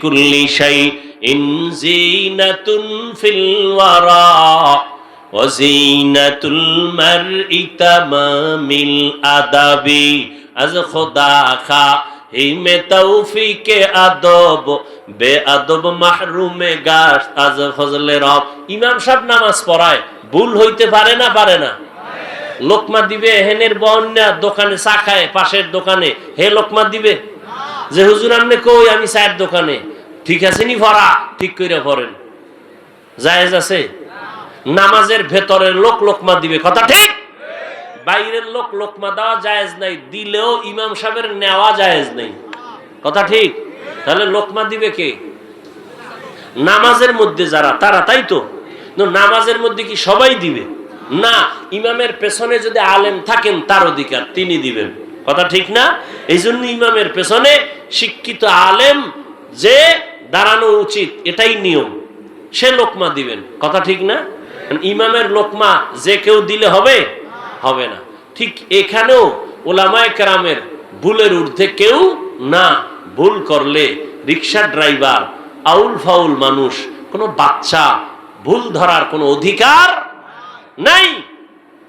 لكل شيء زينة في الورى وزينة المرء تمام الأدب از خدا خا হিমে তৌফিকে আদব, বে আদব মাহরুমে গাছ আজ ফজলে রব। ইমাম সাহেব নামাজ পড়ায়, ভুল হইতে পারে না পারে না? লোকমা দিবে, হেনের বন্যা দোকানে চা খায়, পাশের দোকানে। হে লোকমা দিবে? যে হুজুর আমনে কই, আমি চায়ের দোকানে। ঠিক আছে নি ভরা? ঠিক করে পড়েন জায়েজ আছে? নামাজের ভেতরের লোক লোকমা দিবে। কথা ঠিক? বাইরের লোক লোকমা দেওয়া জায়েজ নাই। দিলেও ইমাম সাহেবের নেওয়া জায়েজ নেই। কথা ঠিক? তাহলে লোকমা দিবে কে? নামাজের মধ্যে যারা, তারা, তাই তো? নামাজের মধ্যে কি সবাই দিবে? না, ইমামের পেছনে যদি আলেম থাকেন, তার অধিকার তিনি দিবেন। কথা ঠিক না? এই জন্য ইমামের পেছনে শিক্ষিত আলেম যে দাঁড়ানো উচিত, এটাই নিয়ম। সে লোকমা দিবেন, কথা ঠিক না? ইমামের লোকমা যে কেউ দিলে হবে? হবে না। ঠিক এখানেও ওলামায় কেরামের ভুলের ঊর্ধ্বে কেউ না। ভুল করলে রিক্সা ড্রাইভার, আউল ফাউল মানুষ, কোনো বাচ্চা, ভুল ধরার কোনো অধিকার নাই।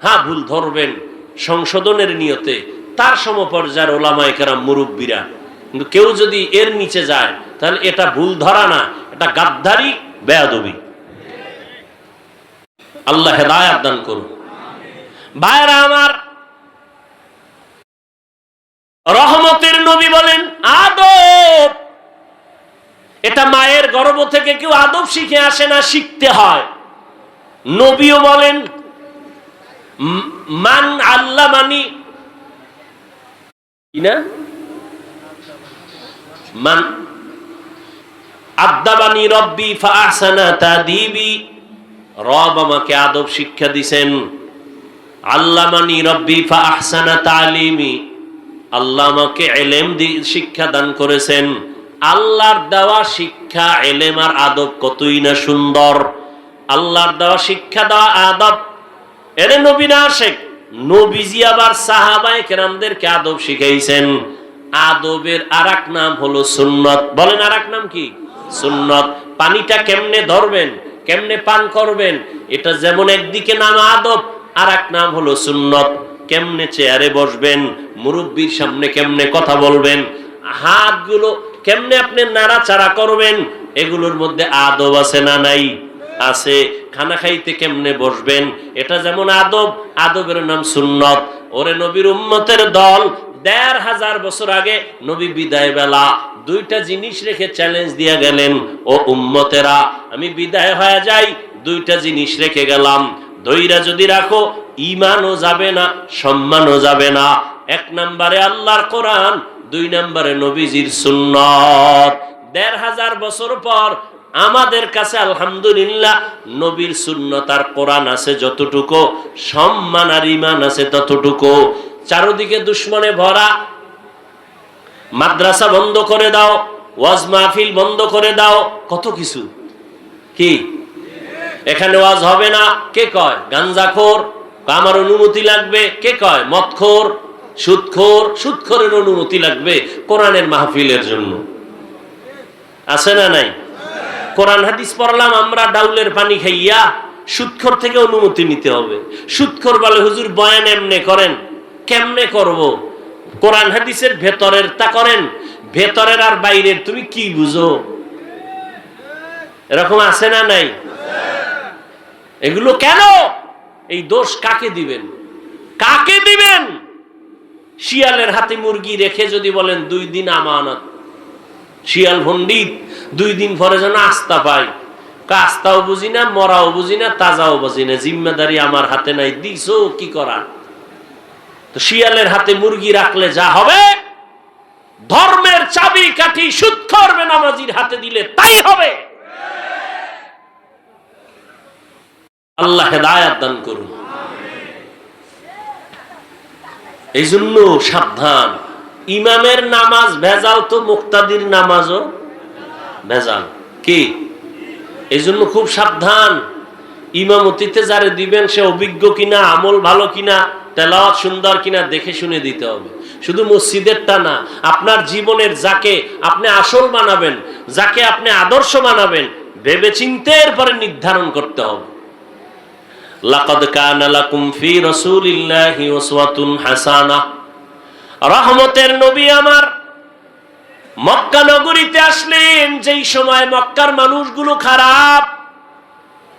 হ্যাঁ ভুল ধরবেন সংশোধনের নিয়তে। তার সমপর্যায়ের ওলামায় কেরাম মুরব্বীরা। কিন্তু কেউ যদি এর নিচে যায় তাহলে এটা ভুল ধরা না, এটা গাদ্দারি, বেয়াদবি। আল্লাহ হেদায়াত দান করুন। ভাইরা আমার, রহমতের নবী বলেন, আদব। এটা মায়ের গর্ভ থেকে কেউ আদব শিখে আসে না, শিখতে হয়। নবীও বলেন, মান আল্লাহ মানি না? মান আদাবানি রব্বি ফাহসানা তাদিবি। রব আমাকে আদব শিক্ষা দিছেন। আল্লামানি রব্বি ফাহসানা তালিমি। আল্লাহ আমাকে এলেম শিক্ষা দান করেছেন। আল্লাহর দেওয়া শিক্ষা, এলেম আর আদব কতই না সুন্দর। আল্লাহর দেওয়া শিক্ষা, দেওয়া আদব। এরে নবী না শেখ, নবীজি আবার সাহাবায়ে কেরামদেরকে আদব শিখাইছেন। আদবের আরেক নাম হলো সুন্নত। বলেন আরেক নাম কি? সুন্নত। পানিটা কেমনে ধরবেন, কেমনে পান করবেন, এটা যেমন একদিকে নাম আদব আর এক নাম হলো সুন্নত। কেমনে চেয়ারে বসবেন, মুরব্বীর সামনে কেমনে কথা বলবেন, হাতগুলো কেমনে আপনি নাড়াচাড়া করবেন, এগুলোর মধ্যে আদব আছে না নাই? আছে। খানা খাইতে কেমনে বসবেন, এটা যেমন আদব, আদবের নাম সুন্নত। ওরে নবীর উম্মতের দল দেড় হাজার বছর আগে নবী বিদায় বেলা দুইটা জিনিস রেখে চ্যালেঞ্জ দিয়ে গেলেন, ও উম্মতেরা, আমি বিদায় হয়ে যাই, দুইটা জিনিস রেখে গেলাম। দইরা যদি রাখো ইমানও যাবে না, সম্মানও যাবে না। এক নম্বরে আল্লাহর কোরআন, দুই নম্বরে নবীজির সুন্নত। দেড় হাজার বছর পর আমাদের কাছে আলহামদুলিল্লাহ নবীর সুন্নত আর কোরআন আছে যতটুকু, সম্মান আর ইমান আছে ততটুকু। চারদিকে দুশ্মনে ভরা। মাদ্রাসা বন্ধ করে দাও, ওয়াজ মাহফিল বন্ধ করে দাও। কত কিছু। কি? এখানে ওয়াজ হবে না, কে কয়? গাঞ্জাখোর আমার অনুমতি লাগবে, কে কয়? মদখোর, সুদখোর। সুদখোরের অনুমতি লাগবে কোরআনের মাহফিলের জন্য। আছে না নাই? কোরআন হাদিস পড়লাম, আমরা ডাউলের পানি খাইয়া সুদখোর থেকে অনুমতি নিতে হবে। সুদখোর বলে, হুজুর, বয়ান এমনে করেন। কেমনে করব? কোরআন হাদিসের ভেতরের তা করেন, ভেতরের আর বাইরের তুমি কি বুঝো? এরকম আছে না নাই? এগুলো কেন? এই দোষ কাকে দিবেন? কাকে দিবেন? শিয়ালের হাতে মুরগি রেখে যদি বলেন, দুই দিন আমানত। শিয়াল পণ্ডিত দুই দিন পরে যেন আস্থা পাই কাস্তাও বুঝি না, মরাও বুঝি না, তাজাও বুঝি না, জিম্মেদারি আমার হাতে নাই, দিছো কি করার? তো শিয়ালের হাতে মুরগি রাখলে যা হবে? ধর্মের চাবি কাঠি করবে নামাজির হাতে দিলে তাই হবে। আল্লাহ হেদায়াত দান করুন। এই জন্য সাবধান। ইমামের নামাজ ভেজাল তো মুক্তাদির নামাজও ভেজাল। কি? এই জন্য খুব সাবধান। ইমামতিতে যারে দিবেন সে অভিজ্ঞ কিনা, আমল ভালো কিনা তেলাওয়াত সুন্দর কিনা দেখে শুনে দিতে হবে। শুধু মসজিদেরটা না, আপনার জীবনের যাকে আপনি আসল বানাবেন যাকে আপনি আদর্শ বানাবেন ভেবে চিন্তে এরপরে নির্ধারণ করতে হবে। লাকাদ কানা ফি রাসূলিল্লাহি উসওয়াতুন হাসানাহ রহমতের নবী আমার, মক্কা নগরীতে আসলেন, যেই সময় মক্কার মানুষগুলো খারাপ,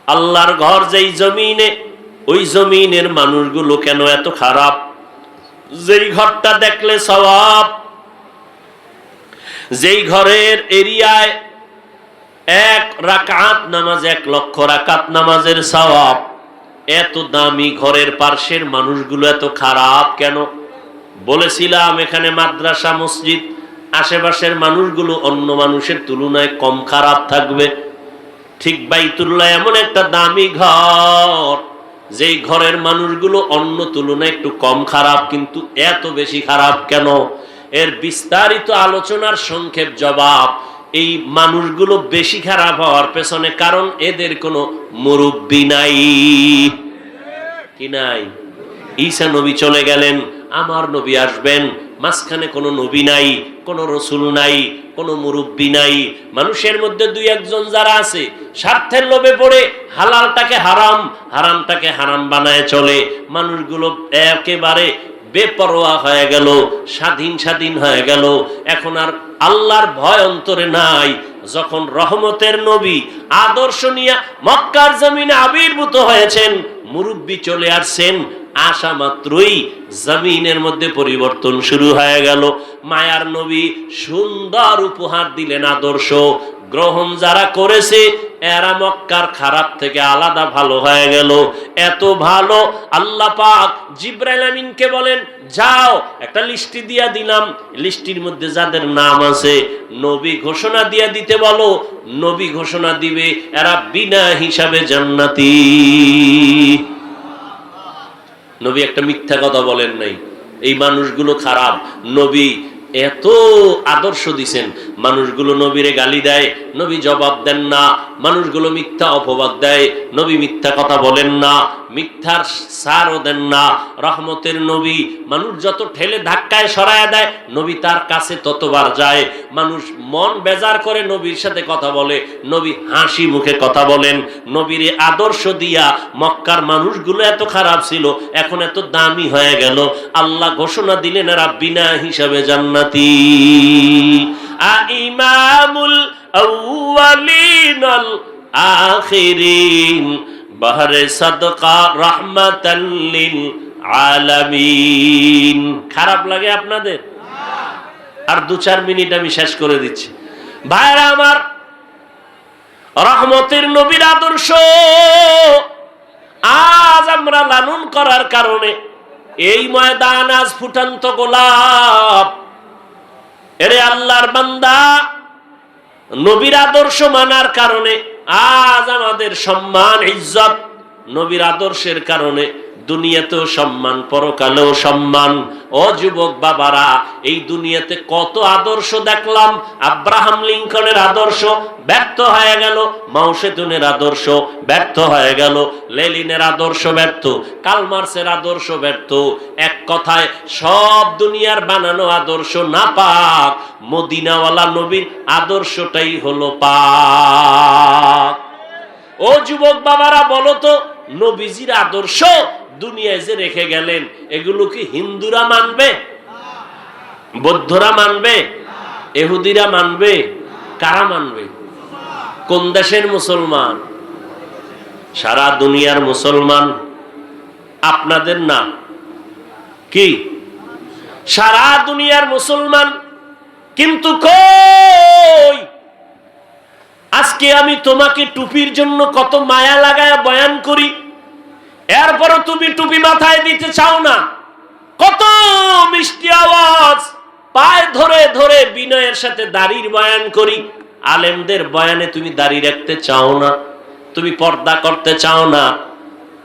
আল্লাহর ঘর যেই জমিনে ওই জমিনের মানুষগুলো কেন এত খারাপ? যেই ঘরটা দেখলে স্বভাব যেই ঘরের এরিয়ায় এক রাকাত নামাজ, এক লক্ষ রাকাত নামাজের স্বভাব এত দামি ঘরের পার্শ্বের মানুষগুলো এত খারাপ কেন? বলেছিলাম এখানে মাদ্রাসা, মসজিদ, আশেপাশের মানুষগুলো অন্য মানুষের তুলনায় কম খারাপ থাকবে। ঠিক বাইতুল্লাহ এমন একটা দামি ঘর। যেই ঘরের মানুষগুলো অন্য তুলনায় একটু কম খারাপ, কিন্তু এত বেশি খারাপ কেন? এর বিস্তারিত আলোচনার সংক্ষেপ জবাব, এই মানুষগুলো বেশি খারাপ হওয়ার পেছনে কারণ এদের কোনো মুরব্বী নাই। কি নাই? ঈসা নবী চলে গেলেন, আমার নবী আসবেন মাঝখানে কোনো নবী নাই, কোনো রসুল নাই, কোনো মুরব্বী নাই। মানুষের মধ্যে দুই একজন যারা আছে, স্বার্থের লোভে পড়ে হালালটাকে হারাম, হারামটাকে হারাম বানায় চলে। মানুষগুলো একেবারে বেপরোয়া হয়ে গেল, স্বাধীন স্বাধীন হয়ে গেল। এখন আর আল্লাহর ভয় অন্তরে নাই। যখন রহমতের নবী আদর্শ নিয়ে মক্কার জমিনে আবির্ভূত হয়েছেন, মুরব্বী চলে আসছেন আসা মাত্রই জমিনের মধ্যে পরিবর্তন শুরু হয়ে গেল। মায়ার নবী সুন্দর উপহার দিলেন আদর্শ। গ্রহণ যারা করেছে, এরা মক্কার খারাপ থেকে আলাদা ভালো হয়ে গেল। এত ভালো, আল্লাহ পাক জিব্রাইল আমিনকে বলেন, যাও, একটা লিস্টি দিয়া দিলাম। লিস্টির মধ্যে যাদের নাম আছে, নবী ঘোষণা দিয়া দিতে বলো। নবী ঘোষণা দিবে, এরা বিনা হিসাবে জান্নাতি। নবী একটা মিথ্যা কথা বলেন নাই। এই মানুষগুলো খারাপ। নবী এত আদর্শ দিছেন। মানুষগুলো নবীরে গালি দেয়, নবী জবাব দেন না। মানুষগুলো মিথ্যা অপবাদ দেয়, নবী মিথ্যা কথা বলেন না, মিথ্যার সারও দেন না। রহমতের নবী মানুষ যত ঠেলে ধাক্কায় সরায় দেয়, নবী তার কাছে ততবার যায়। মানুষ মন বেজার করে নবীর সাথে কথা বলে, নবী হাসি মুখে কথা বলেন, নবীর আদর্শ দিয়া মক্কার মানুষগুলো এত খারাপ ছিল, এখন এত দামি হয়ে গেল। আল্লাহ ঘোষণা দিলেন বিনা হিসাবে জান্নাতি। আ ইমামুল আউয়ালিনাল আখিরিন। সাদকা লিল আলামিন। খারাপ লাগে আপনাদের? আর দু চার মিনিট আমি শেষ করে দিচ্ছি। ভাইরা আমার, রহমতের নবীর আদর্শ, আজ আমরা লালন করার কারণে এই ময়দান আজ ফুটান্ত গোলাপ। এরে আল্লাহর বান্দা নবীর আদর্শ মানার কারণে আজ আমাদের সম্মান ইজ্জত নবীর আদর্শের কারণে দুনিয়াতেও সম্মান, পরকালেও সম্মান। ও যুবক বাবারা, এই দুনিয়াতে কত আদর্শ দেখলাম। আব্রাহাম লিঙ্কনের আদর্শ ব্যর্থ হয়ে গেল মাউসেতুনের আদর্শ ব্যর্থ হয়ে গেল, লেলিনের আদর্শ ব্যর্থ, কালমার্সের আদর্শ ব্যর্থ। এক কথায়, সব দুনিয়ার বানানো আদর্শ না পাক, মদিনাওয়ালা নবীর আদর্শটাই হলো পাক। ও যুবক বাবারা, বলো তো, নবীজির আদর্শ দুনিয়ায় যে রেখে গেলেন, এগুলো কি হিন্দুরা মানবে? বৌদ্ধরা মানবে? এহুদিরা মানবে? কারা মানবে? কোন দেশের মুসলমান? সারা দুনিয়ার মুসলমান? আপনাদের না। কি? সারা দুনিয়ার মুসলমান? কিন্তু কই? আজকে আমি তোমাকে টুপির জন্য কত মায়া লাগায় বয়ান করি। এরপরও তুমি টুপি মাথায় দিতে চাও না। কত মিষ্টি আওয়াজ। পায়ে ধরে ধরে বিনয়ের সাথে দাড়ির বয়ান করি। আলেমদের বয়ানে তুমি দাড়ি রাখতে চাও না। তুমি পর্দা করতে চাও না।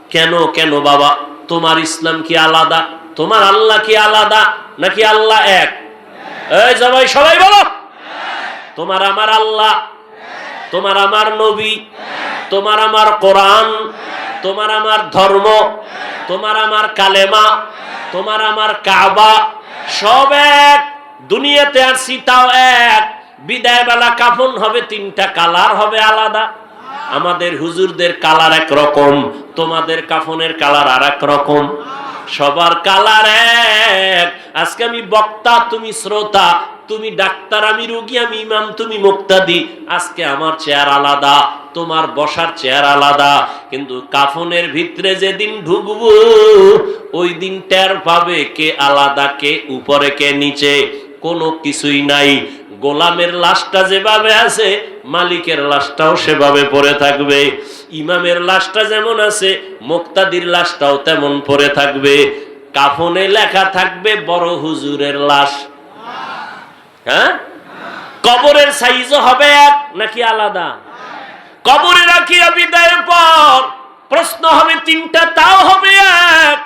কেন কেন বাবা? তোমার ইসলাম কি আলাদা? তোমার আল্লাহ কি আলাদা? নাকি আল্লাহ এক? এই সবাই সবাই বলো। তোমার আমার আল্লাহ। তোমার আমার নবী। তোমার আমার কোরআন। তোমার আমার ধর্ম, তোমার আমার কালেমা, তোমার আমার কাবা, সব এক। দুনিয়াতে আসছি তাও এক। বিদায় বেলা কাফন হবে, তিনটা কালার হবে আলাদা। আমাদের হুজুরদের কালার এক রকম তোমাদের কাফনের কালার আর এক রকম। সবার কালার এক। আজকে আমি বক্তা, তুমি শ্রোতা তুমি ডাক্তার, আমি রোগী, আমি ইমাম, তুমি মুক্তাদি। আজকে আমার চেয়ার আলাদা, তোমার বসার চেয়ার আলাদা। কিন্তু কাফনের ভিতরে যেদিন ঢুকবো, ওই দিন টের পাবে কে আলাদা, কে উপরে, কে নিচে। কোনো কিছুই নাই। গোলামের লাশটা যেভাবে আছে, মালিকের লাশটাও সেভাবে পড়ে থাকবে। ইমামের লাশটা যেমন আছে, মুক্তাদির লাশটাও তেমন পড়ে থাকবে। কাফনে লেখা থাকবে, বড় হুজুরের লাশ। কবরের সাইজও হবে এক নাকি আলাদা? কবরে রাখিয়া বিদায়ের পর প্রশ্ন হবে তিনটা, তাও হবে এক।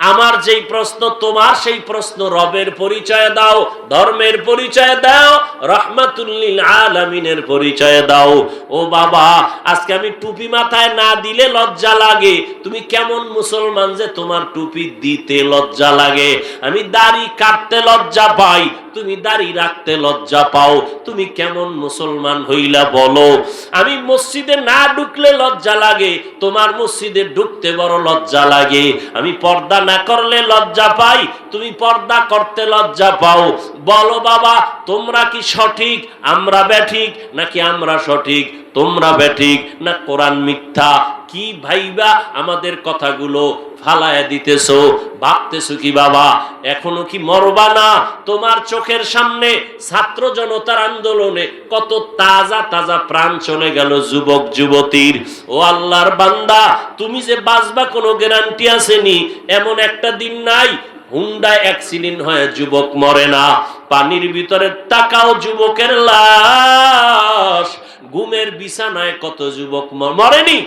আমার যেই প্রশ্ন, তোমার সেই প্রশ্ন, রবের পরিচয় দাও, ধর্মের পরিচয় দাও রহমাতুল্লিল আলামিনের পরিচয় দাও। ও বাবা, আজকে আমি টুপি মাথায় না দিলে লজ্জা লাগে। তুমি কেমন মুসলমান যে তোমার টুপি দিতে লজ্জা লাগে? আমি দাড়ি কাটতে লজ্জা পাই তুমি দাড়ি রাখতে লজ্জা পাও। তুমি কেমন মুসলমান হইলা বলো। আমি মসজিদে না ঢুকলে লজ্জা লাগে, তোমার মসজিদে ঢুকতে বড় লজ্জা লাগে। আমি পর্দা না করলে লজ্জা পাই, তুমি পর্দা করতে লজ্জা পাও। বলো বাবা, তোমরা কি সঠিক? আমরা ব্যাঠিক নাকি আমরা সঠিক? তোমরা ব্যাঠিক না কোরআন মিথ্যা? কি ভাইবা আমাদের কথাগুলো ফালায় দিতেছো? ভাবতেছো কি বাবা? এখনও কি মরবা না? তোমার চোখের সামনে ছাত্র জনতার আন্দোলনে কত তাজা তাজা প্রাণ চলে গেল যুবক, যুবতীর। ও আল্লাহর বান্দা, তুমি যে বাঁচবা কোনো গ্যারান্টি আসেনি, এমন একটা দিন নাই। হুন্ডা অ্যাক্সিডেন্ট হয়ে যুবক মরে না। পানির ভিতরে তাকাও যুবকের লাশ। ঘুমের বিছানায় কত যুবক মরেনি?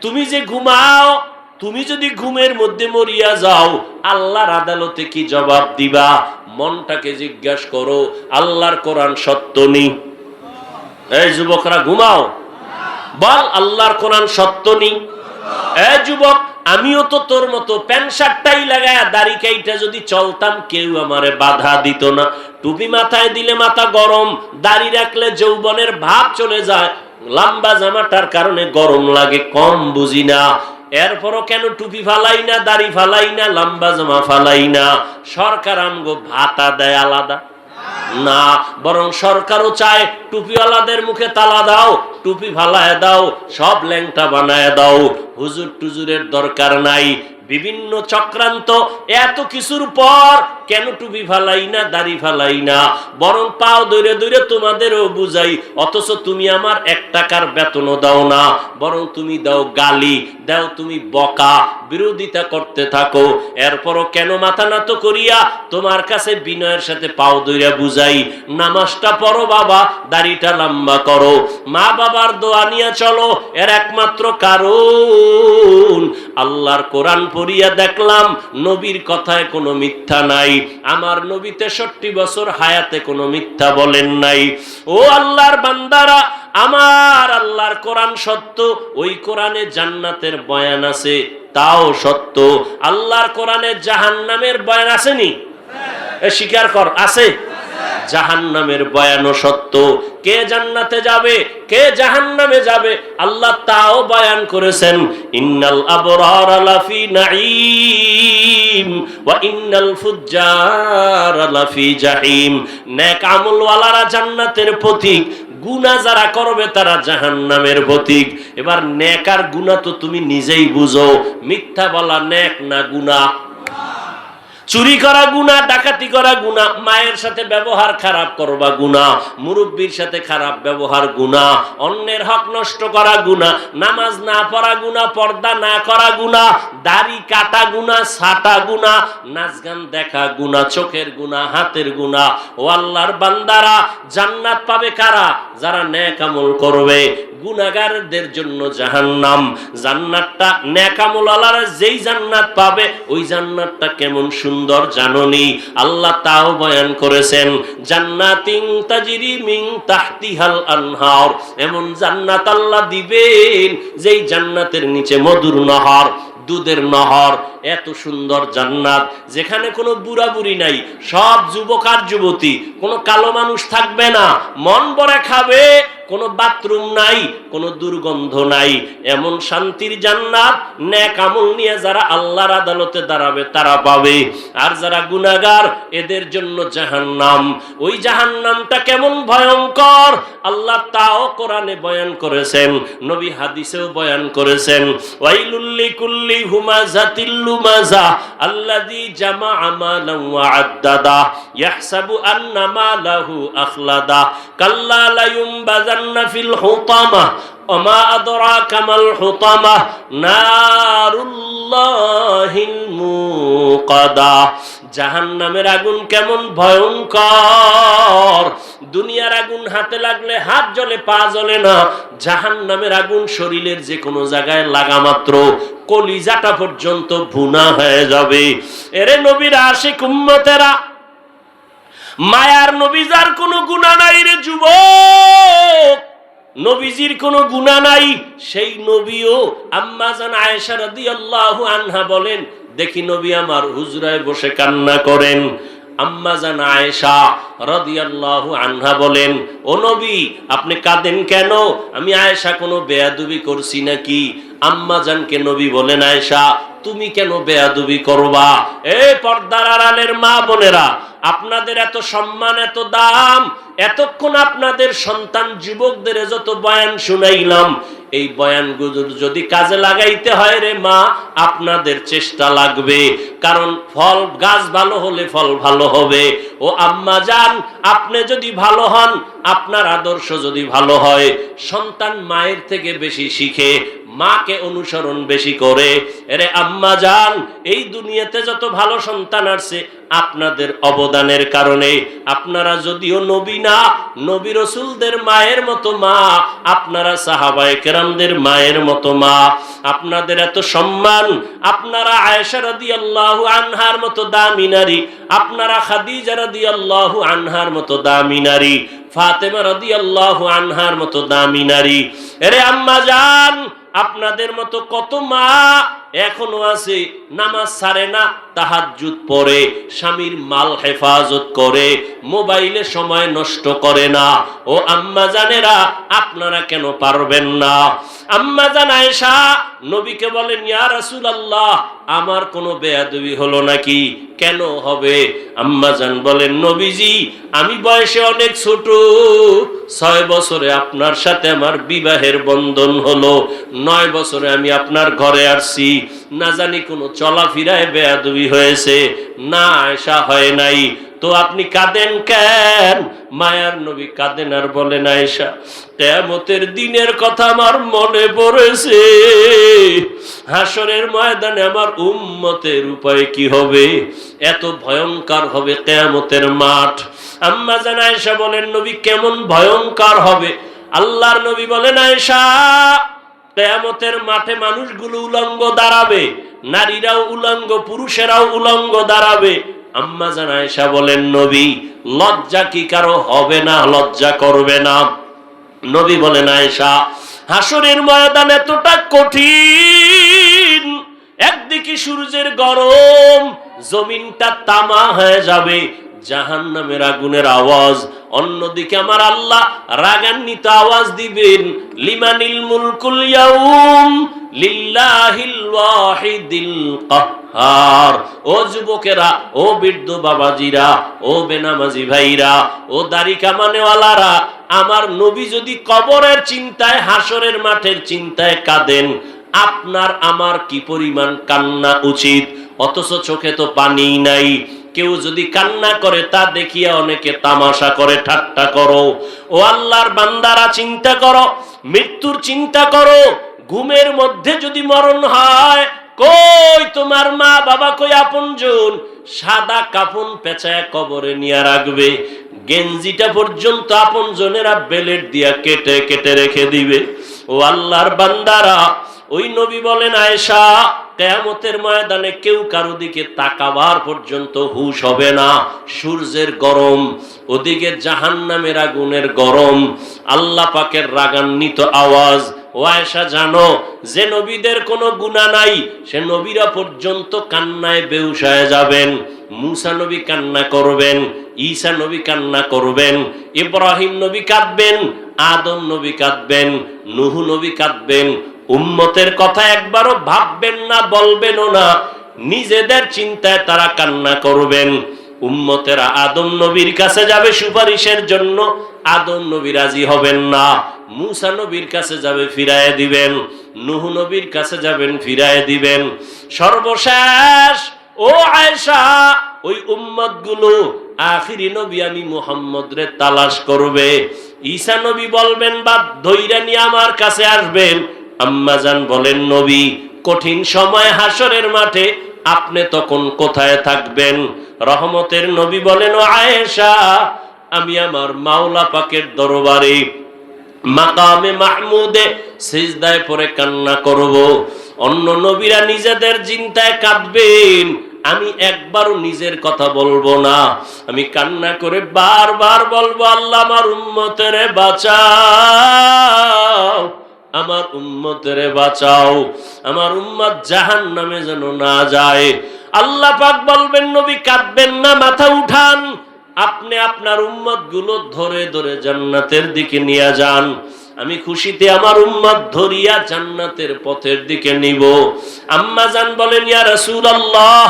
তুমি যে ঘুমাও, তুমি যদি ঘুমের মধ্যে মরিয়া যাও, আল্লাহর আদালতে কি জবাব দিবা? মনটাকে জিজ্ঞাসা করো, আল্লাহর কোরআন সত্য নেই এই যুবকরা ঘুমাও। বল, আল্লাহর কোরআন সত্য নেই এ যুবক আমিও তো তোর মতো প্যান্ট শার্টটাই লাগায় দাড়ি কাইটা যদি চলতাম, কেউ আমারে বাধা দিত না। টুপি মাথায় দিলে মাথা গরম, দাড়ি রাখলে যৌবনের ভাব চলে যায়। লম্বা জামাটার কারণে গরম লাগে, কম বুঝি না। এরপরও কেন টুপি ফালাই না, দাড়ি ফালাই না, লম্বা জামা ফালাই না? সরকার আমগো ভাতা দেয় আলাদা। না, বরং সরকারও চায় টুপিওয়ালাদের মুখে তালা দাও, টুপি ফালায় দাও, সব ল্যাংটা বানায় দাও। হুজুর টুজুরের দরকার নাই। বিভিন্ন চক্রান্ত, এত কিছুর পর কেন টুপি ফালাই না, দাড়ি ফালাই না? বরং পাও দৈরে দৈরে তোমাদেরও বুঝাই, অথচ তুমি আমার এক টাকার বেতনও দাও না। বরং তুমি দাও গালি, দাও তুমি বকা, বিরোধিতা করতে থাকো। এরপরও কেন মাথা নত করিয়া তোমার কাছে বিনয়ের সাথে পাও দইরা বুঝাই? নামাজটা পড়ো বাবা, দাড়িটা লম্বা করো। মা বাবার দোয়া নিয়ে চলো, এর একমাত্র কারণ, আল্লাহর কোরআন পড়িয়া দেখলাম, নবীর কথায় কোনো মিথ্যা নাই। আমার নবী তেষট্টি বছর হায়াতে কোনো মিথ্যা বলেন নাই। ও আল্লাহর বান্দারা, আমার আল্লাহর কোরআন সত্য, ওই কোরআনে জান্নাতের বয়ান আছে, তাও সত্য। আল্লাহর কোরআনে জাহান নামের বয়ান আসেনি স্বীকার কর, আছে। জাহান্নামের বয়ানও সত্য। কে জান্নাতে যাবে? কে জাহান্নামে যাবে? আল্লাহ তাও বয়ান করেছেন, ইন্নাল আবরার ওয়া ইন্নাল ফুজ্জার জাহিম। নেক জান্নাতের পথিক গুনাহ যারা করবে তারা জাহান্নামের প্রতীক। এবার নেক আর গুনাহ তো তুমি নিজেই বুঝো, মিথ্যা বলা নেক না গুনাহ। চুরি করা গুণা ডাকাতি করা গুণা মায়ের সাথে ব্যবহার খারাপ করবা গুণা মুরব্বীর সাথে খারাপ ব্যবহার গুণা অন্যের হক নষ্ট করা গুণা নামাজ না পড়া গুণা পর্দা না করা গুণা দাড়ি কাটা গুণা ছাটা গুণা নাচ গান দেখা গুণা চোখের গুণা হাতের গুণা ও আল্লাহর বান্দারা জান্নাত পাবে কারা? যারা ন্যাক আমল করবে। গুনাগারদের জন্য জাহান্নাম। জান্নাতটা নেকামল আলারা যেই জান্নাত পাবে, ওই জান্নাতটা কেমন সুন্দর জাননি। আল্লাহ তাও বয়ান করেছেন জান্নাতিং তাজিরি মিং তাহতিহাল আনহার। এমন জান্নাত আল্লাহ দিবেন, যেই জান্নাতের নিচে মধুর নহর, দুধের নহর এত সুন্দর জান্নাত, যেখানে কোনো বুড়া বুড়ি নাই, সব যুবক আর যুবতী, কোনো কালো মানুষ থাকবে না, মন ভরে খাবে, কোনো বাথরুম নাই, কোনো দুর্গন্ধ নাই, এমন শান্তির জান্নাত ন্যাক আমল নিয়ে যারা আল্লাহর আদালতে দাঁড়াবে, তারা পাবে। আর যারা গুনাগার এদের জন্য জাহান্নাম। ওই জাহান্নামটা কেমন ভয়ঙ্কর, আল্লাহ তাও কোরআনে বয়ান করেছেন, নবী হাদিসেও বয়ান করেছেন ওয়াইলুল্লি কুল্লি হুমাজাতিল লুমাজা আল্লাযী জামা আমালান ওয়া আদ্দাদা ইয়াহসাবু আন্না মালাহু আখলাদা কাল্লা লা ينبذن في الحطمة وما أدراك ما الحطمة نار الله الموقدة জাহান্নামের আগুন কেমন ভয়ঙ্কর। দুনিয়ার আগুন হাতে লাগলে হাত জ্বলে, পা জ্বলে না। জাহান্নামের আগুন শরীরের যে কোনো জায়গায় লাগা মাত্র। কলিজাটা পর্যন্ত ভুনা হয়ে যাবে। এরে নবীর আশিক কুম্মতেরা মায়ার নবীজার কোনো গুণা নাই রে যুবক। নবীজির কোনো গুণা নাই। সেই নবীও আম্মা জান আয়েশা রাদিয়াল্লাহু আনহা বলেন দেখি নবী আমার হুজরায় বসে কান্না করেন। আয়েশা আনহা বলেন, ও নবী, আপনি কাঁদেন কেন? আমি আয়েশা কোনো বেয়াদবি করছি নাকি? আম্মা জানকে নবী বলেন, আয়েশা, তুমি কেন বেয়াদবি করবা? এ পর্দার আড়ালের মা বোনেরা, আপনাদের এত সম্মান, এত দাম এতক্ষণ আপনাদের সন্তান যুবকদের যত বয়ান শুনাইলাম, এই বয়ানগুলো যদি কাজে লাগাইতে হয় রে মা, আপনাদের চেষ্টা লাগবে। কারণ ফল গাছ ভালো হলে ফল ভালো হবে। ও আম্মা যান আপনি যদি ভালো হন, আপনার আদর্শ যদি ভালো হয়, সন্তান মায়ের থেকে বেশি শিখে, মাকে অনুসরণ বেশি করে। এরে আম্মা যান এই দুনিয়াতে যত ভালো সন্তান আসছে, আপনাদের অবদানের কারণে, আপনারা যদিও নবী না, নবী রসুলদের মায়ের মতো মা, আপনারা সাহাবায়ে কেরামদের মায়ের মতো মা, আপনাদের এত সম্মান, আপনারা আয়েশা রাদিয়াল্লাহু আনহার মতো দামি নারী, আপনারা খাদিজা রাদিয়াল্লাহু আনহার মতো দামি নারী আনহার মতো দামি নারী। এরে আম্মা যান আপনাদের মতো কত মা এখনও আছে, নামাজ ছাড়ে না, তাহাজ্জুদ পড়ে, স্বামীর মাল হেফাজত করে, মোবাইলে সময় নষ্ট করে না। ও আম্মা জানেরা, আপনারা কেন পারবেন না? আম্মা জান আয়েশা, নবীকে বলেন, ইয়া রাসূলুল্লাহ, আমার কোনো বেয়াদবি হলো নাকি? কেন হবে? আম্মা জান বলেন, নবীজি, আমি বয়সে অনেক ছোট। ছয় বছরে আপনার সাথে আমার বিবাহের বন্ধন হলো। নয় বছরে আমি আপনার ঘরে আসছি। না জানি কোনো চলাফেরায় বেয়াদবি হয়েছে, না আয়সা হয় নাই। তো আপনি কাঁদেন কেন? মায়ার নবী কাঁদেন আর বলেন, আয়সা কেমতের দিনের কথা আমার মনে পড়েছে। হাসরের ময়দানে আমার উম্মতের উপায় কি হবে? এত ভয়ঙ্কর হবে কেয়ামতের মাঠ। আম্মা জান আয়সা বলেন, নবী কেমন ভয়ঙ্কর হবে? আল্লাহর নবী বলেন, আয়সা কেয়ামতের মাঠে মানুষগুলো উলঙ্গ দাঁড়াবে, নারীরাও উলঙ্গ, পুরুষেরাও উলঙ্গ দাঁড়াবে। আম্মা জান আয়েশা বলেন, নবী, লজ্জা কি কারও হবে না, লজ্জা করবে না? নবী বলেন, আয়েশা, হাসরের ময়দান এতটা কঠিন, একদিকে সূর্যের গরম, জমিনটা তামা হয়ে যাবে জাহান নামের আগুনের আওয়াজ, অন্যদিকে আমার আল্লাহ রাগান্বিত আওয়াজ দিবেন, লিমানিল মুলকুল ইয়াউম লিল্লাহিল ওয়াহিদিল কাহ্হার। ও যুবকেরা, ও বৃদ্ধ বাবাজিরা, ও বেনামাজি ভাইরা, ও দাড়ি কামানেওয়ালারা, আমার নবী যদি কবরের চিন্তায়, হাসরের মাঠের চিন্তায় কাঁদেন, আপনার আমার কি পরিমাণ কান্না উচিত? অথচ চোখে তো পানি নাই। কেউ যদি কান্না করে তা দেখিয়া অনেকে তামাশা করে, ঠাট্টা করো। ও আল্লাহর বান্দারা, চিন্তা করো। মৃত্যুর চিন্তা করো। ঘুমের মধ্যে যদি মরণ হয়, কই তোমার মা বাবা কই আপনজন? সাদা কাফন পেঁচায় কবরে নিয়ে রাখবে। গেঞ্জিটা পর্যন্ত আপন জনেরা বেলেট দিয়া কেটে কেটে রেখে দিবে। ও আল্লাহর বান্দারা, ওই নবী বলেন, আয়েশা কেয়ামতের ময়দানে কেউ কারও দিকে তাকাবার পর্যন্ত হুশ হবে না। সূর্যের গরম, ওদিকে জাহান্নামের আগুনের গরম, আল্লাহ পাকের রাগান্বিত আওয়াজ। ও ও জানো, যে নবীদের কোনো গুণা নাই, সে নবীরা পর্যন্ত কান্নায় বেউস হয়ে যাবেন। মুসা নবী কান্না করবেন, ঈসা নবী কান্না করবেন, ইব্রাহিম নবী কাঁদবেন, আদম নবী কাঁদবেন, নুহু নবী কাঁদবেন উম্মতের কথা একবারও ভাববেন না, বলবেনও না। নিজেদের চিন্তায় তারা কান্না করবেন। উম্মতেরা আদম নবীর কাছে যাবে সুপারিশের জন্য। আদম নবী রাজি হবেন না। মুসা নবীর কাছে যাবে ফিরায় দিবেন। নুহ নবীর কাছে যাবেন ফিরায় দিবেন। সর্বশেষ, ও আয়েশা, ওই উম্মতগুলো আখিরি নবী আমি মুহাম্মদ রে তালাশ করবে। ঈসা নবী বলবেন বা ধৈর্য নিয়ে আমার কাছে আসবেন। আম্মাজান বলেন, নবী, কঠিন সময় হাসরের মাঠে আপনি তখন কোথায় থাকবেন? রহমতের নবী বলেন, আয়েশা, আমি আমার মাওলা পাকের দরবারে, মাকামে মাহমুদে সিজদায় পরে কান্না করব। অন্য নবীরা নিজেদের চিন্তায় কাঁদবেন। আমি একবারও নিজের কথা বলব না। আমি কান্না করে বারবার বলব, আল্লাহ আমার উম্মতের বাঁচাও। আমার উম্মতের বাঁচাও। আমার উম্মত জাহান নামে যেন না যায়। আল্লাহ পাক বলবেন, নবী কাঁদবেন না, মাথা উঠান। আপনি আপনার উম্মতগুলো ধরে ধরে জান্নাতের দিকে নিয়ে যান। আমি খুশিতে আমার উম্মত ধরিয়া জান্নাতের পথের দিকে নিব। আম্মা জান বলেন, ইয়া রাসূলুল্লাহ,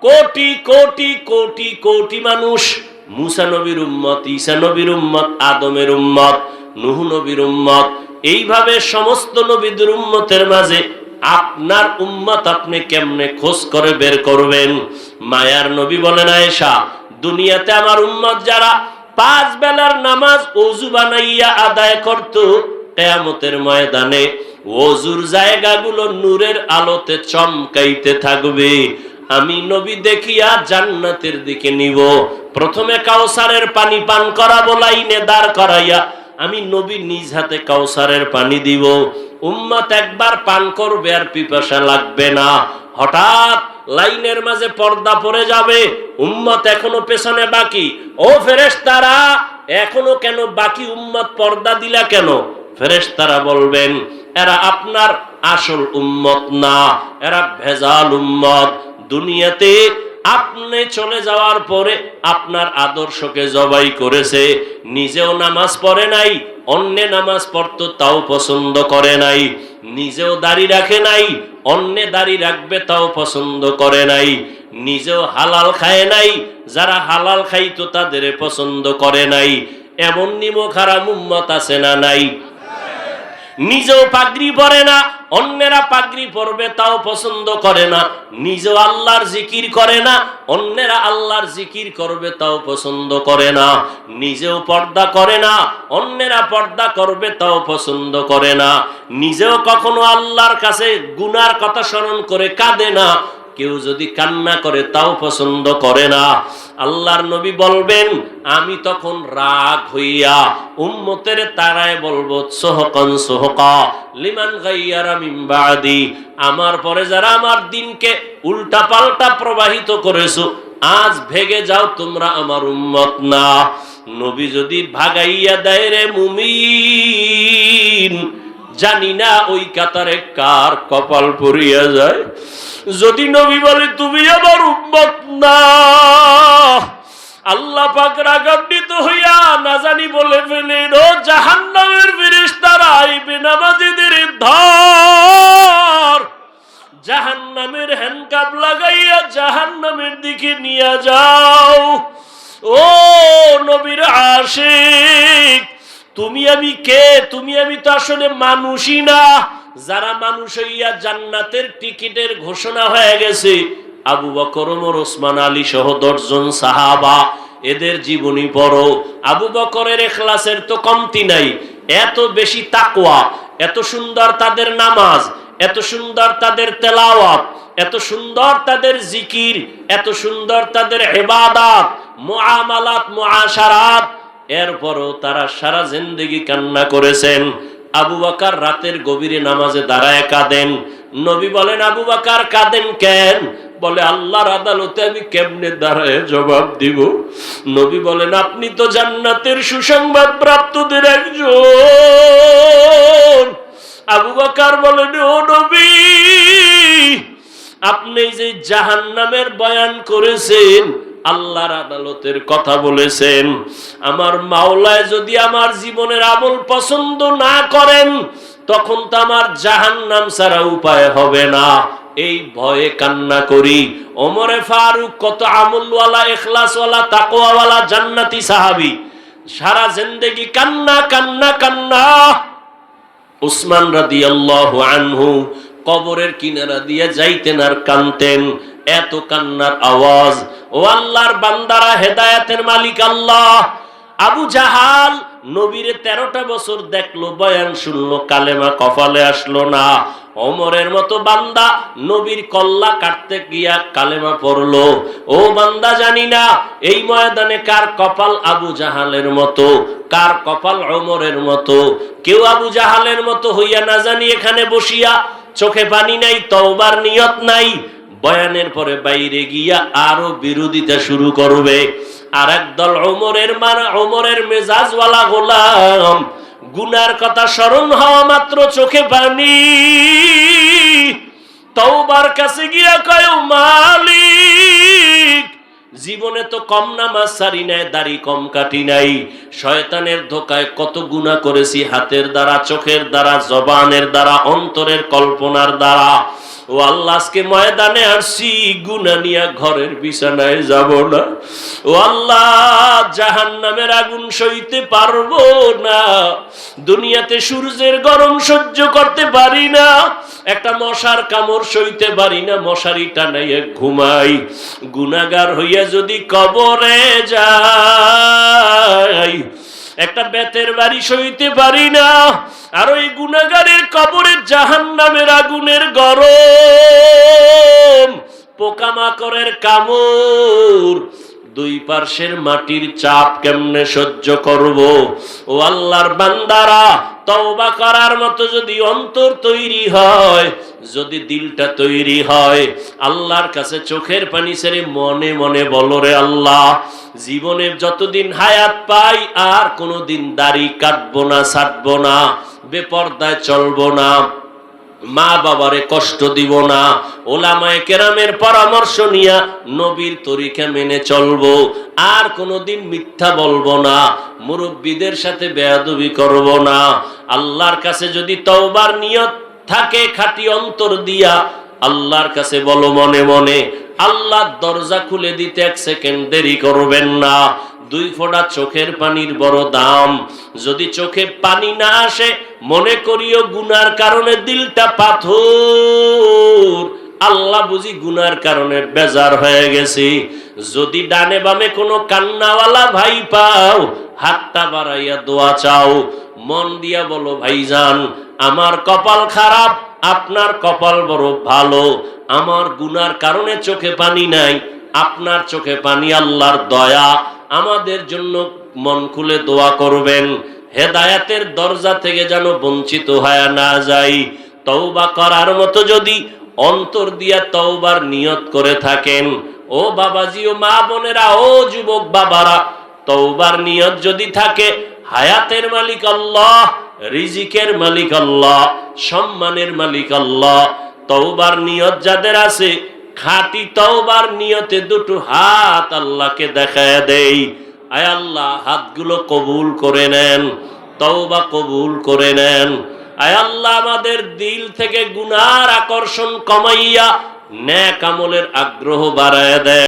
কোটি কোটি কোটি কোটি মানুষ, মুসা নবীর উম্মত, ঈসা নবীর উম্মত, আদমের উম্মত, নুহ নবীর উম্মত এইভাবে সমস্ত নবীদের উম্মতের মাঝে আপনার উম্মত আপনি কেমনে খোঁজ করে বের করবেন? মায়ার নবী বলেন, আয়েশা, দুনিয়াতে আমার উম্মত যারা পাঁচ বেলার নামাজ অজু বানাইয়া আদায় করত, কেয়ামতের ময়দানে অজুর জায়গাগুলো নূরের আলোতে চমকাইতে থাকবে। আমি নবী দেখিয়া জান্নাতের দিকে নিব। প্রথমে কাউসারের পানি পান করাবো, লাইনে দাঁড় করাইয়া আমি নবী নিজ হাতে কাউসারের পানি দিব। উম্মত একবার পান করবে আর পিপাসা লাগবে না। হঠাৎ লাইনের মাঝে পর্দা পড়ে যাবে। উম্মত এখনও পেছনে বাকি। ও ফেরেশতারা, এখনও কেন বাকি উম্মত পর্দা দিলা কেন? ফেরেশতারা বলবেন, এরা আপনার আসল উম্মত না, এরা ভেজাল উম্মত। দুনিয়াতে আপনি চলে যাওয়ার পরে আপনার আদর্শকে জবাই করেছে, নিজেও নামাজ পড়ে নাই, অন্যে নামাজ পড়তো, তাও পছন্দ করে নাই, নিজেও দাড়ি রাখে নাই, অন্যে দাড়ি রাখবে, তাও পছন্দ করে নাই, নিজেও হালাল খায় নাই, যারা হালাল খাইতো তাদের পছন্দ করে নাই, এমন নিমক হারাম উম্মত আছে না নাই। নিজেও পাগড়ি পরে না, অন্যেরা পাগড়ি পরবে তাও পছন্দ করে না। নিজেও আল্লাহর জিকির করে না, অন্যেরা আল্লাহর জিকির করবে তাও পছন্দ করে না। নিজেও পর্দা করে না, অন্যেরা পর্দা করবে তাও পছন্দ করে না। নিজেও কখনো আল্লাহর কাছে গুনার কথা স্মরণ করে কাঁদে না। কেউ যদি কান্না করে তাও পছন্দ করে না। আল্লাহর নবী বলবেন, আমি তখন রাগ হইয়া উম্মতের তারায় বলব, সোহকন সোহকা, লিমান গাইয়ারা মিম্বাদি আমার পরে যারা আমার দিনকে উল্টা পাল্টা প্রবাহিত করেছ, আজ ভেগে যাও তোমরা আমার উম্মত না। নবী যদি ভাগাইয়া দেয় রে মুমিন, জানি না ওই কাতারে কার কপাল পড়িয়া যায়। যদি নবী বলে, তুমি আমার উম্মত না। আল্লাহ পাক রাগান্বিত হইয়া না জানি বলে ফেলেন, ও জাহান্নামের ফেরেশতারা আইবে নামাজীদের ধর। জাহান্নামের হ্যান্ডকাপ লাগাইয়া জাহান্নামের দিকে নিয়ে যাও। ও নবীর আশিক, তুমি আমি কে? তুমি আমি তো আসলে মানুষই না। যারা মানুষ হইয়া জান্নাতের টিকিটের ঘোষণা হয়ে গেছে, আবু বকর, ওমর, ওসমান, আলী সহ দশজন সাহাবা, এদের জীবনী পড়ো। আবু বকরের এখলাসের তো কমতি নাই। এত বেশি তাকওয়া, এত সুন্দর তাদের নামাজ, এত সুন্দর তাদের তেলাওয়াত, এত সুন্দর তাদের জিকির, এত সুন্দর তাদের ইবাদত, মুআমালাত, মুআশারাত। এরপরও তারা সারা জিন্দেগি কান্না করেছেন। আবু বাকার রাতের গভীরে নামাজে দাঁড়ায় কাঁদেন। নবী বলেন, আবু বাকার, কাঁদেন কেন? বলে, আল্লাহর আদালতে আমি কেমনে দাঁড়ায় জবাব দিব? নবী বলেন, আপনি তো জান্নাতের সুসংবাদ প্রাপ্তদের একজন। আবু বাকার বলেন, ও নবী, আপনি যে জাহান্নামের বয়ান করেছেন আল্লাহর আদালতের কথা বলেছেন। আমার মাওলায় যদি আমার জীবনের আমল পছন্দ না করেন, তখন তো আমার জাহান্নাম ছাড়া উপায় হবে না। এই ভয়ে কান্না করি। ওমরে ফারুক কত আমলওয়ালা, এখলাসওয়ালা, তাকওয়াওয়ালা, জান্নাতি সাহাবী। সারা জিন্দেগি কান্না কান্না কান্না। উসমান রাদিয়াল্লাহু আনহু কবরের কিনারা দিয়ে যাইতেন আর কানতেন এত কান্নার আওয়াজ ও আল্লাহর বান্দারা, হেদায়েতের মালিক আল্লাহ। আবু জাহাল নবীরে তেরোটা বছর দেখল, বয়ান শুনলো, কালেমা কপালে আসলো না। অমরের মতো বান্দা নবীর কল্লা কাটতে গিয়া কালেমা পড়ল। ও বান্দা জানি না, এই ময়দানে কার কপাল আবু জাহালের মতো, কার কপাল অমরের মতো। কেউ আবু জাহালের মতো হইয়া না জানি এখানে বসিয়া চোখে পানি নাই, তওবার নিয়ত নাই। বয়ানের পরে বাইরে গিয়া আরও বিরোধিতা শুরু করবে। আর একদল ওমরের মারা ওমরের মেজাজওয়ালা গোলাম। গুনার কথা স্মরণ হওয়া মাত্র চোখে পানি। তওবার কাছে গিয়া কয়, "ও মালিক, জীবনে তো কম নামাজ সারি নাই, দাড়ি কম কাটি নাই। শয়তানের ধোকায় কত গুণা করেছি, হাতের দ্বারা, চোখের দ্বারা, জবানের দ্বারা, অন্তরের কল্পনার দ্বারা। ও আল্লাহ, আজকে ময়দানে আসছি, গুনা নিয়া ঘরের বিছানায় যাব না। ও আল্লাহ জাহান নামের আগুন সইতে পারব না। দুনিয়াতে সূর্যের গরম সহ্য করতে পারি না। একটা মশার কামড় সইতে পারি না, মশারি টানাইয়া ঘুমাই। গুনাগার হইয়া যদি কবরে যাই একটা বেতের বাড়ি সইতে পারি না, আর ওই গুণাগারের কবরে জাহান নামের আগুনের গরম, পোকামাকড়ের কামড় দুই পার্শ্বের মাটির চাপ কেমনে সহ্য করব? ও আল্লাহর বান্দারা, তওবা করার মতো যদি অন্তর তৈরি হয়, যদি দিলটা তৈরি হয়, আল্লাহর কাছে চোখের পানি ছেড়ে মনে মনে বলো রে আল্লাহ, জীবনে যতদিন হায়াত পাই, আর কোনোদিন দাড়ি কাটবো না ছাটবো না, বেপর্দায় চলবো না। মা বাবারে কষ্ট দিব না। ওলামায় কেরামের পরামর্শ নিয়া নবীর তরিকা মেনে চলবো। আর কোনোদিন মিথ্যা বলব না। মুরব্বীদের সাথে বেয়াদবি করব না। আল্লাহর কাছে যদি তওবার নিয়ত থাকে খাঁটি অন্তর দিয়া, আল্লাহর কাছে বলো মনে মনে, আল্লাহ দরজা খুলে দিতে এক সেকেন্ড দেরি করবেন না। দুই ফোঁটা চোখের পানির বড় দাম। যদি চোখে পানি না আসে, মনে করিও গুনার কারণে দিলটা পাথর। আল্লাহ বুঝি গুনার কারণে বেজার হয়ে গেছি। যদি ডানে বামে কোনো কান্নাওয়ালা ভাই পাও, হাতটা বাড়াইয়া দোয়া চাও। মন দিয়া বলো, ভাইজান, আমার কপাল খারাপ, আপনার কপাল বড় ভালো। আমার গুনার কারণে চোখে পানি নাই, আপনার চোখে পানি আল্লাহর দয়া। আমাদের জন্য মন খুলে দোয়া করবেন। হেদায়াতের দরজা থেকে যেন বঞ্চিত হয়ে না যাই। তওবা করার মতো যদি অন্তর দিয়া তওবার নিয়ত করে থাকেন, ও বাবাজি ও মা বোনেরা, ও যুবক বাবারা, তওবার নিয়ত যদি থাকে, হায়াতের মালিক আল্লাহ, রিজিকের মালিক আল্লাহ, সম্মানের মালিক আল্লাহ, তওবার নিয়ত যাদের আছে খাঁটি তওবার নিয়তে দুটো হাত আল্লাহকে দেখায় দেই। আয় আল্লাহ, হাতগুলো কবুল করে নেন, তওবা কবুল করে নেন। আয় আল্লাহ, আমাদের দিল থেকে গুনার আকর্ষণ কমাইয়া ন্যাক আমলের আগ্রহ বাড়ায় দেয়